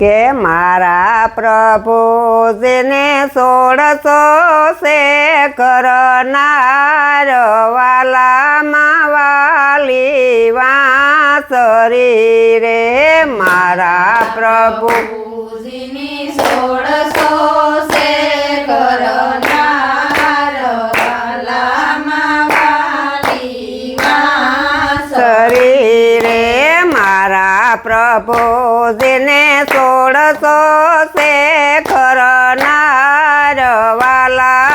કે મારા પ્રભુજીને સોળસો સે કરનાર વાલામાં વાલી વાસરી રે મારા પ્રભુ. સોળસો સે કરનાર વાલામાં કરનાર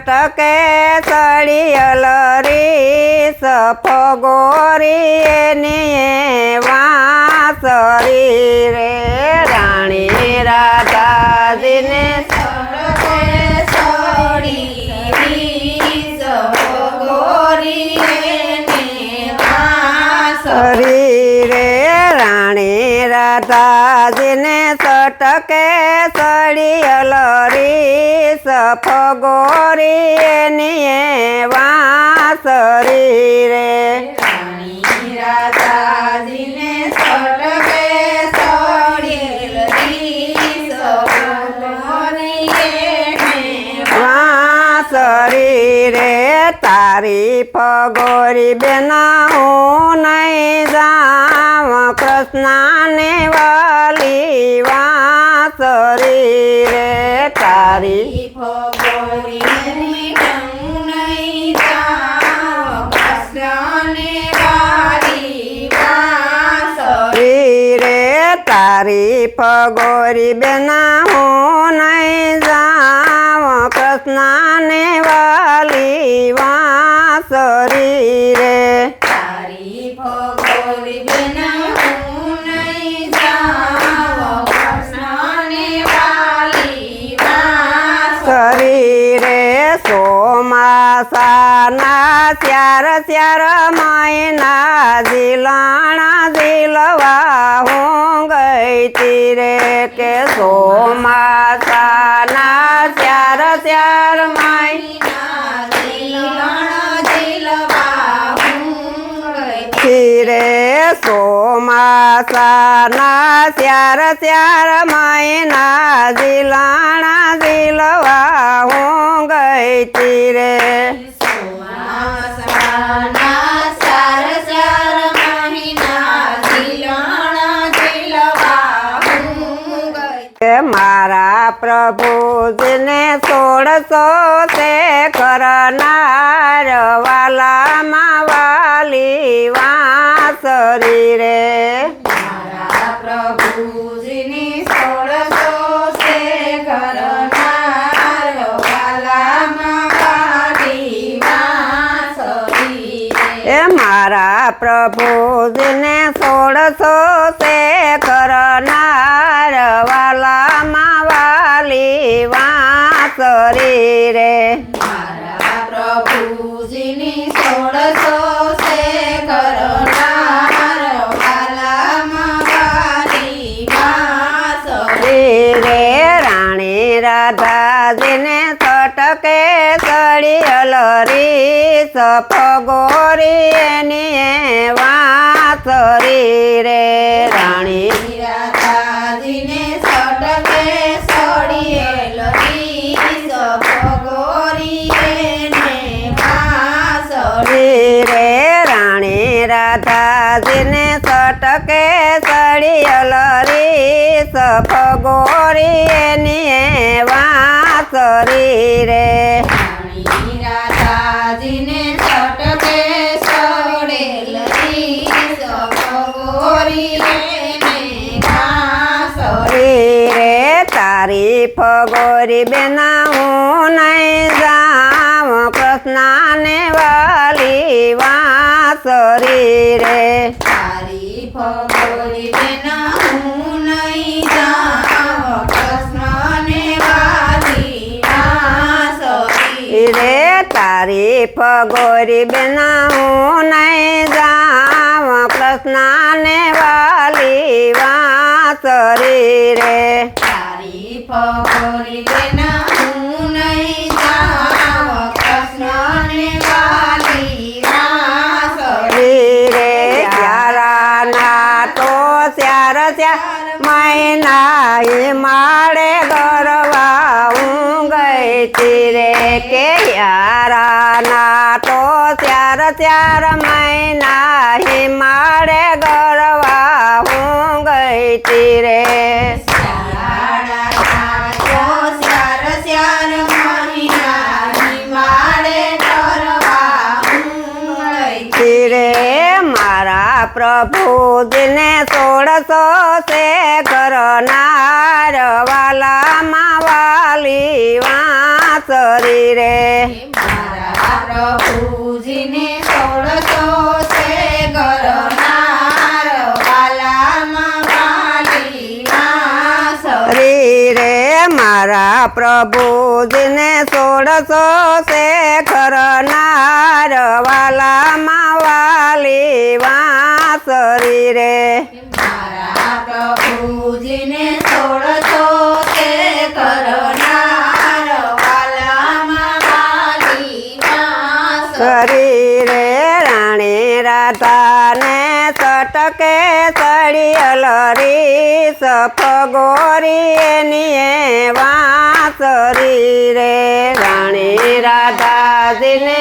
સટકે સળિયલ રી સફગોરી એની વાસરી રે રાણી રાધાજીને દિને સડી વીસ ગોરી એને રાધાજીને સટકે સળિયલ રી સફગોરી એની વાસરી રે. રાધાજીને સડકે સડેલ રીસ ગોરી એને વાસરી રે તારી પગોરી બેના હું નહીં જામ કૃષ્ણને વાલી વાસરી રે તારી ભગોરીની કરુણઈ જાઓ કૃષ્ણને વારી વાસ. રી રે તારી પગોરી બેના હું નહીં જાવ કૃષ્ણને વાલી વાસરી રે. તારી ભગોરી બેન સોમાસાના ચાર ચાર મહિના જીલાણા જીલવા હું ગઈ તીરે કે સોમાસાના ચાર માય. તીરે સોમાસાના ચાર ચાર માયના જીલાણા જીલવા હું ગઈ તીરે ચોમાસાના ચાર ચાર મહિના જીલણ જીલવા હું ગઈ. કે મારા પ્રભુજીને સોળસો તે કરનાર વાલામાં વાલી વાસરી રે મારા પ્રભુજીની સોળસો સે કરનાર વાલામાં વાલી વાસળી રે. એ મારા પ્રભુજીને સોળસો તે કરનાર વાલી વાસરી રે. પ્રભુજીની સોળસો રાધાજીને સટકે સળિયલ રી સફગોરી એની વાસરી રે. રાણી રાધાજીને સટકે રાધાજીને સટકે સળિયલ રી સફગોરી એની વાસરી રે. રાધાજીને સટકે સળેલ રીસ ભગોરી એને વાસળી રી રે. તારી ફગોરી બેના હું નહીં જાવ કૃષ્ણને વાલી વાસરી રે. તારી ભગોરી બેન હું નહીં જાઉં. કૃષ્ણને વાલી વાસળી રે તારી ફગોરી બેના હું નહીં જાવ કૃષ્ણને વાલી વાસરી રે. તારી ફગોરી બેના હું ચાર મહિના હિમાડે ગરવા હું ગઈ તી રે. મારા પ્રભુજીને સોળસો છે કરનાર વાલામાં વાલી વાસરી રે. હરી મારા પ્રભુજીને સોળસો સે કરનાર વાલામાં વાલી વાસરી રે. પ્રભુજીને સોળસો તે કરનાર વાલામાં વાલી વાસરી રે રાણી રાધાને સટકે સળિયલ રી સફગોરી એની વાસરી રે રાણી રાધાજીને.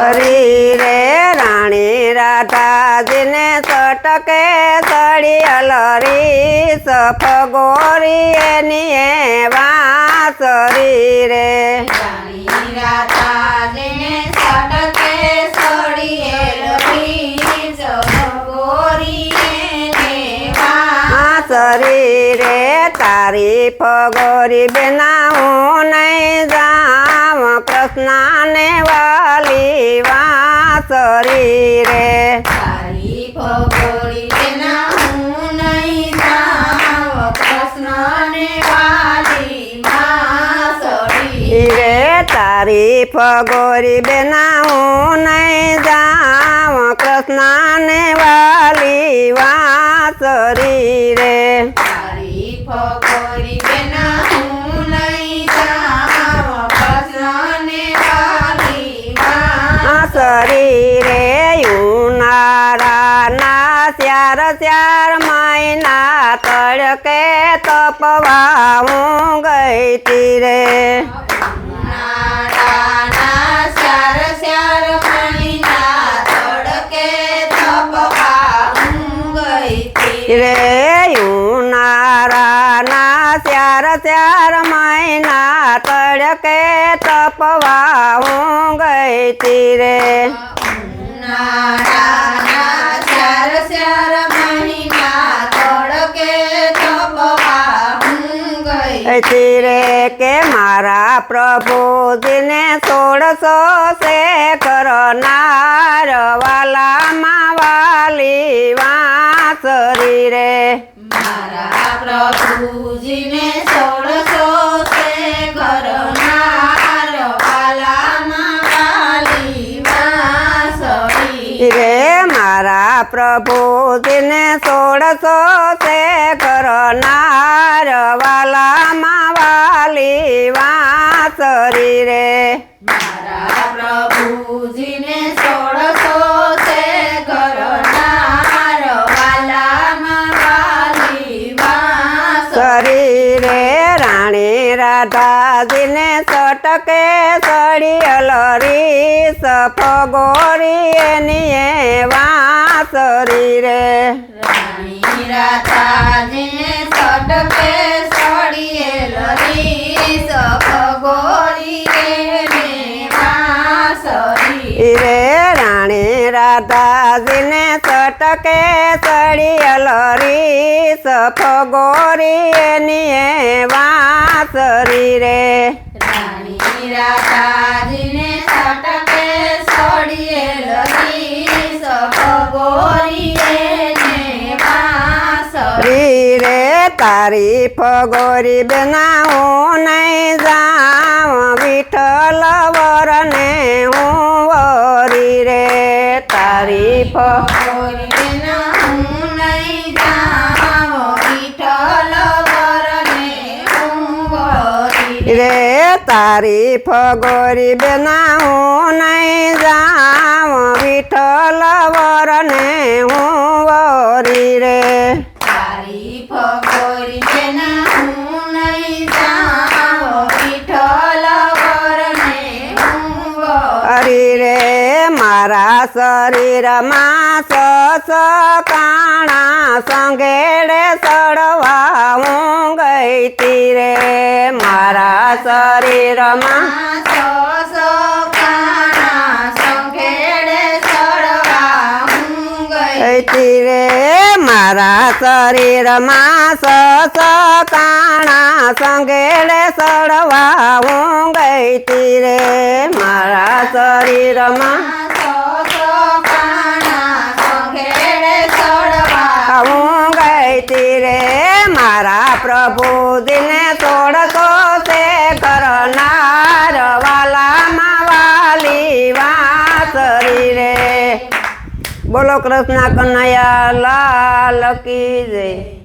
હરી રે રાણી રાધાજીને સટકે સળિયલ રી સફગોરી એની વાસરી રે. રાણી શરીરે તારીફ ગોરી બેના હું નહીં જામ કૃષ્ણને વાલી વાસરી રે. તારીફ ગોરી બેના હું નહીં જાઉં કૃષ્ણને વાલી વાસળી રે તારીફ ગોરી બેના હું નહીં જાવ કૃષ્ણને વાલી વાસરી રે તારીફ ગોરી બેના હું નહીં જાઉં કૃષ્ણને વાલી વાસ શરીરે ઉનાળાના ચાર ચાર મહિના તડકે તપવા હું ગઈ તી રે ચાર ચાર મહિના તડકે તપવા હું ગઈ તી રે ચાર ચાર મહિના તડકે તપવા હું ગઈ તી રે. કે મારા પ્રભુજીને સોળસો સે કરનાર વાલામાં વાલી વાસરી રે મારા પ્રભુજીને સોળસો વાલી વાસળી રે મારા પ્રભુજીને સોળસો સે કરનાર વાલામાં વાલી વાસરી રે. મારા પ્રભુજીને સળિયલ રી સફગોરી એની વાસરી રે. રાણી રાધાને સટકે સળિયેલ લરી ભગોરી એને વાસળી રે રાણી રાધાજીને સટકે વાસરી રે. રાણી રાધાને સટકે સળિયેલ રીસ ભગોરી એને વાસળી રી રે તારીફ ગોરી બેના હું નહીં જાઉં વિઠ્ઠલ વરને હું વરી રે. તારીફ ગોરીના હું નહીં જાઉં વિઠ્ઠલ રે. તારીફ ગોરી બેના હું નહીં જાઉં વિઠ્ઠલ વરને હું વરી રે તારીફ ગોરી બેના હું નહીં જાઉં વિઠ્ઠલ વરને હું વરી હરી રે મારા શરીરમાં સસ કાણા સંગેડે સડવા હું ગઈ તી રે. મારા શરીરમાં રે. મારા શરીરમાં સસ કાણા સંગેડે સડવા હું ગઈ તી રે. મારા શરીરમાં હું ગઈ તી રે મારા પ્રભુ દિને તોડતો તે કરનાર વાલામાં વાલી વાસરી રે. બોલો કૃષ્ણ કનૈયા લાલ કી જય.